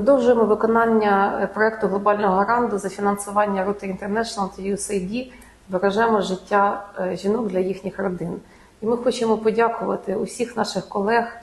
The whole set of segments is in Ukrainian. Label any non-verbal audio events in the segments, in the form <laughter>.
Продовжуємо виконання е, проекту глобального гранту за фінансування Rotary International та USAID «Бережемо життя е, жінок для їхніх родин. І ми хочемо подякувати усіх наших колег,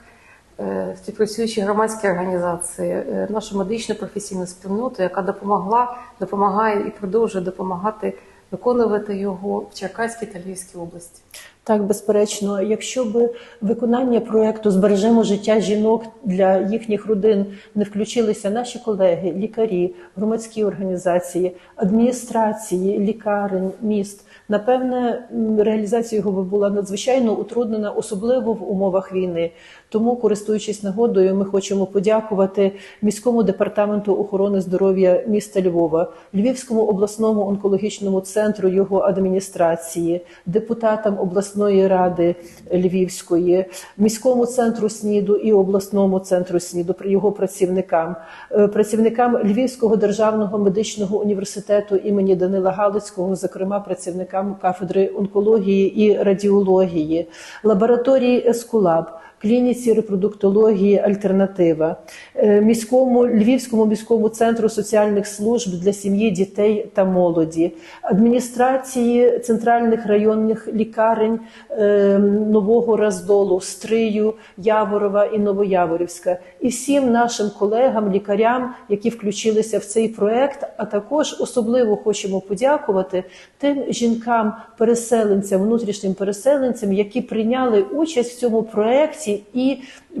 е, співпрацюючі громадські організації, нашу медичну професійну спільноту, яка допомогла, допомагає і продовжує допомагати виконувати його в Черкаській та Львівській області. Так, безперечно, якщо б виконання проекту Збережемо життя жінок для їхніх родин не включилися наші колеги, лікарі, громадські організації, адміністрації, лікарень, міст. Напевне, реалізація його була надзвичайно утруднена, особливо в умовах війни. Тому, користуючись нагодою, ми хочемо подякувати міському департаменту охорони здоров'я міста Львова, Львівському обласному онкологічному центру його адміністрації, депутатам обласної ради Львівської, міському центру СНІДу і обласному центру СНІДу, його працівникам, е, працівникам Львівського державного медичного університету імені Данила Галицького, зокрема працівникам кафедри онкології і радіології, лабораторії Ескулаб клініці репродуктології Альтернатива, е, міському Львівському міському центру соціальних служб для сім'ї, дітей та молоді, адміністрації центральних районних лікарень е, Нового Раздолу, Стрию, Яворова і Новояворівська, і всім нашим колегам, лікарям, які включилися в цей проект. А також особливо хочемо подякувати тим жінкам, переселенцям, внутрішнім переселенцям, які прийняли участь в цьому проекті і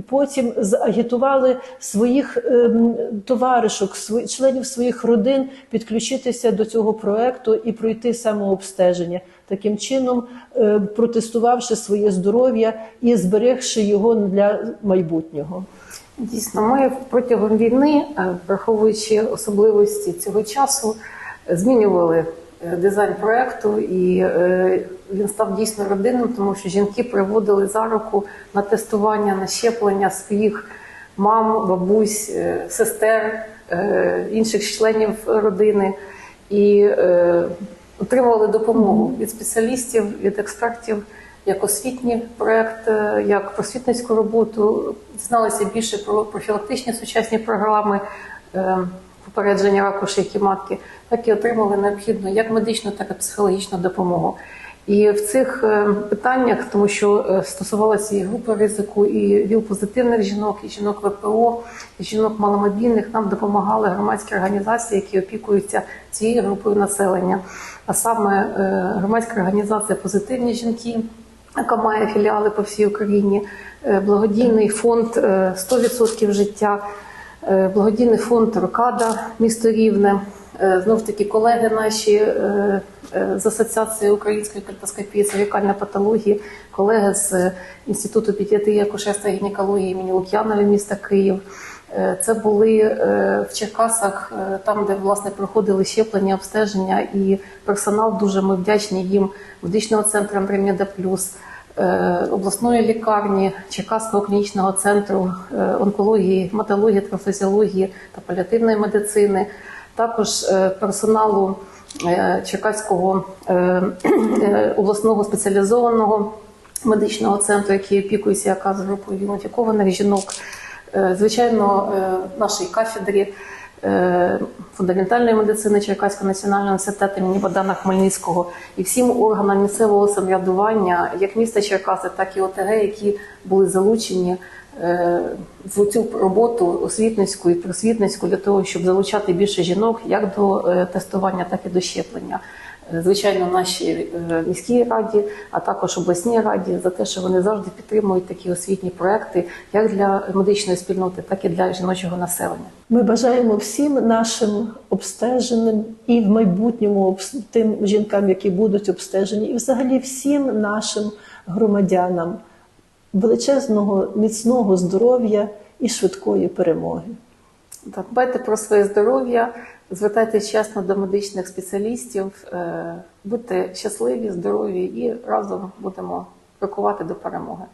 потім загітували своїх ем, товаришок, членів своїх родин підключитися до цього проекту і пройти самообстеження, таким чином е, протестувавши своє здоров'я і зберегши його для майбутнього. Дійсно, ми протягом війни, е, враховуючи особливості цього часу, змінювали дизайн проекту, і е, він став дійсно родинним, тому що жінки приводили за руку на тестування, на щеплення своїх мам, бабусь, е, сестер, е, інших членів родини. І е, отримували допомогу від спеціалістів, від експертів як освітній проект, е, як просвітницьку роботу, дізналися більше про профілактичні сучасні програми. Е, попередження раку шийки матки, так і отримали необхідну як медичну, так і психологічну допомогу. І в цих е, питаннях, тому що е, стосувалося і групи ризику, і ВІЛ-позитивних жінок, і жінок ВПО, і жінок маломобільних, нам допомагали громадські організації, які опікуються цією групою населення. А саме е, громадська організація Позитивні жінки, яка має філіали по всій Україні, благодійний фонд е, 100% життя, благодійний фонд Рокада, місто Рівне. Е, Знов таки колеги наші е, е, з Асоціації української кальпоскопії, цервікальної патології, колеги з е, Інституту педіатрії, акушерства і гінекології імені Лук'янова міста Київ. Е, Це були е, в Черкасах, е, там, де власне проходили щеплення, обстеження, і персонал дуже ми вдячні їм медичного центру Андремеда Плюс. Е, Обласної лікарні Черкаського клінічного центру е, онкології, гематології, трофізіології та паліативної медицини, також е, персоналу Черкаського <clears throat> обласного спеціалізованого медичного центру, який опікується якраз групою вінофікованих жінок, звичайно, нашій кафедрі фундаментальної медицини Черкаського національного університету імені Богдана Хмельницького. І всім органам місцевого самоврядування, як міста Черкаси, так і ОТГ, які були залучені е, в цю роботу освітницьку і просвітницьку для того, щоб залучати більше жінок як до е, тестування, так і до щеплення. Е, Звичайно, нашій е, міській раді, а також обласній раді за те, що вони завжди підтримують такі освітні проекти, як для медичної спільноти, так і для жіночого населення. Ми бажаємо всім нашим обстеженим і в майбутньому тим жінкам, які будуть обстежені, і взагалі всім нашим громадянам величезного міцного здоров'я і швидкої перемоги. Так, дбайте про своє здоров'я, звертайтеся чесно до медичних спеціалістів, е, будьте щасливі, здорові і разом будемо крокувати до перемоги.